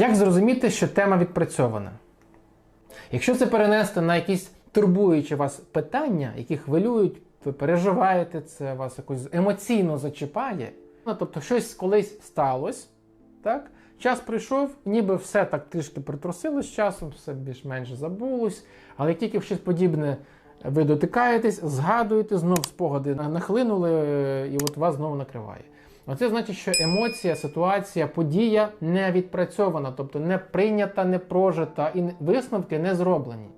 Як зрозуміти, що тема відпрацьована? Якщо це перенести на якісь турбуючі вас питання, які хвилюють, ви переживаєте це, вас якось емоційно зачіпає. Ну, тобто, щось колись сталося, так? час прийшов, ніби все так трішки притрусилось з часом, все більш-менш забулось, але як тільки в щось подібне ви дотикаєтесь, згадуєте, знов спогади нахлинули, е, і от вас знову накриває. Оце значить, що емоція, ситуація, подія не відпрацьована, тобто не прийнята, не прожита, і висновки не зроблені.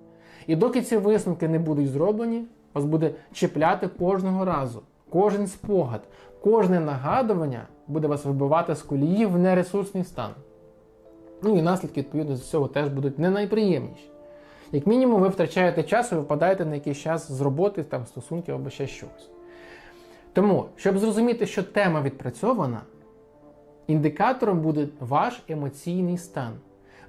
І доки ці висновки не будуть зроблені, вас буде чіпляти кожного разу. Кожен спогад, кожне нагадування буде вас вибивати з колії в нересурсний стан. Ну і наслідки, відповідно, з цього теж будуть не найприємніші. Як мінімум, ви втрачаєте час і випадаєте на якийсь час з роботи, там, стосунків або ще щось. Тому, щоб зрозуміти, що тема відпрацьована, індикатором буде ваш емоційний стан.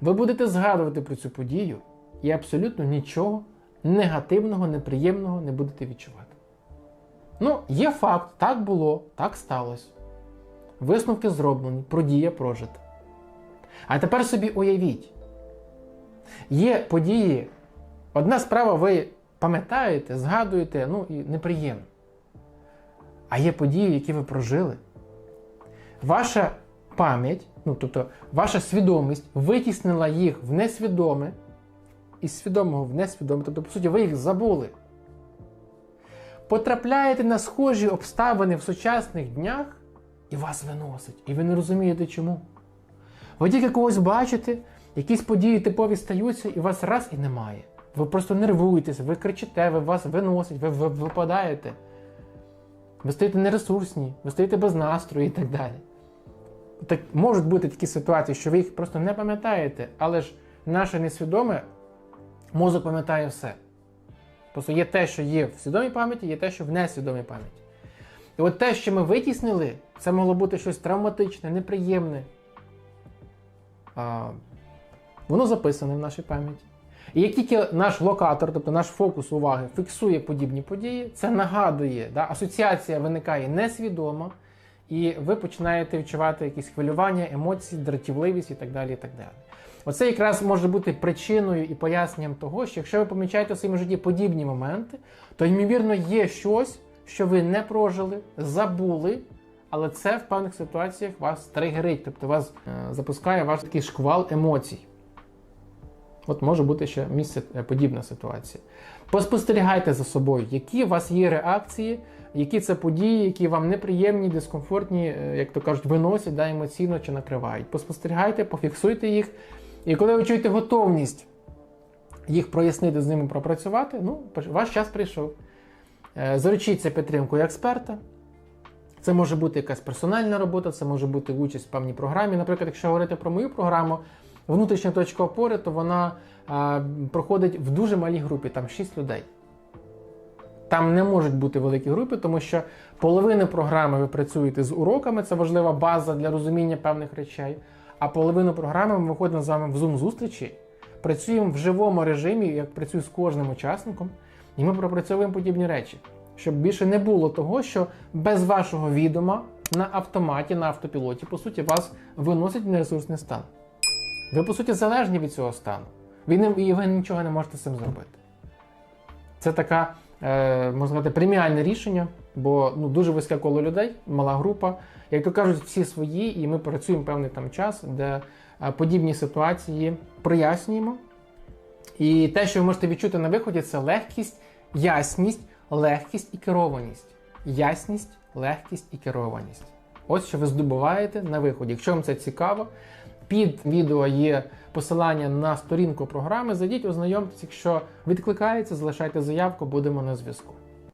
Ви будете згадувати про цю подію і абсолютно нічого негативного, неприємного не будете відчувати. Ну, є факт, так було, так сталося. Висновки зроблені, подія прожита. А тепер собі уявіть, є події, одна справа ви пам'ятаєте, згадуєте, ну і неприємно. А є події, які ви прожили. Ваша пам'ять, ну тобто ваша свідомість витіснила їх в несвідоме, із свідомого в несвідоме, тобто, по суті, ви їх забули. Потрапляєте на схожі обставини в сучасних днях і вас виносить. І ви не розумієте чому. Ви тільки когось бачите, якісь події типові стаються, і вас раз і немає. Ви просто нервуєтеся, ви кричите, ви вас виносить, ви, ви випадаєте. Ви стаєте нересурсні, ви стаєте без настрою і так далі. Так можуть бути такі ситуації, що ви їх просто не пам'ятаєте, але ж наше несвідоме мозок пам'ятає все. Просто є те, що є в свідомій пам'яті, є те, що в несвідомій пам'яті. І от те, що ми витіснили, це могло бути щось травматичне, неприємне. А, Воно записане в нашій пам'яті. І як тільки наш локатор, тобто наш фокус уваги, фіксує подібні події, це нагадує, да, асоціація виникає несвідомо, і ви починаєте відчувати якісь хвилювання, емоції, дратівливість і так далі. і так далі. Оце якраз може бути причиною і поясненням того, що якщо ви помічаєте в своєму житті подібні моменти, то ймовірно є щось, що ви не прожили, забули, але це в певних ситуаціях вас тригерить, тобто вас е, запускає ваш такий шквал емоцій. От може бути ще місце е, подібна ситуація. Поспостерігайте за собою, які у вас є реакції, які це події, які вам неприємні, дискомфортні, е, як то кажуть, виносять да, емоційно чи накривають. Поспостерігайте, пофіксуйте їх. І коли ви чуєте готовність їх прояснити, з ними пропрацювати, ну, ваш час прийшов. Е, Заручіться підтримкою експерта. Це може бути якась персональна робота, це може бути участь в певній програмі. Наприклад, якщо говорити про мою програму, внутрішня точка опори, то вона а, проходить в дуже малій групі, там 6 людей. Там не можуть бути великі групи, тому що половину програми ви працюєте з уроками, це важлива база для розуміння певних речей. А половину програми ми виходимо з вами в Zoom-зустрічі, працюємо в живому режимі, як працюю з кожним учасником, і ми пропрацьовуємо подібні речі. Щоб більше не було того, що без вашого відома на автоматі, на автопілоті, по суті, вас виносять в нересурсний стан. Ви, по суті, залежні від цього стану. Ви не, і ви нічого не можете з цим зробити. Це така, е, можна сказати, преміальне рішення, бо ну, дуже вузьке коло людей, мала група. Як то кажуть, всі свої, і ми працюємо певний там час, де е, подібні ситуації прояснюємо. І те, що ви можете відчути на виході, це легкість, ясність, легкість і керованість. Ясність, легкість і керованість. Ось що ви здобуваєте на виході. Якщо вам це цікаво, під відео є посилання на сторінку програми. Зайдіть, ознайомтесь, якщо відкликається, залишайте заявку, будемо на зв'язку.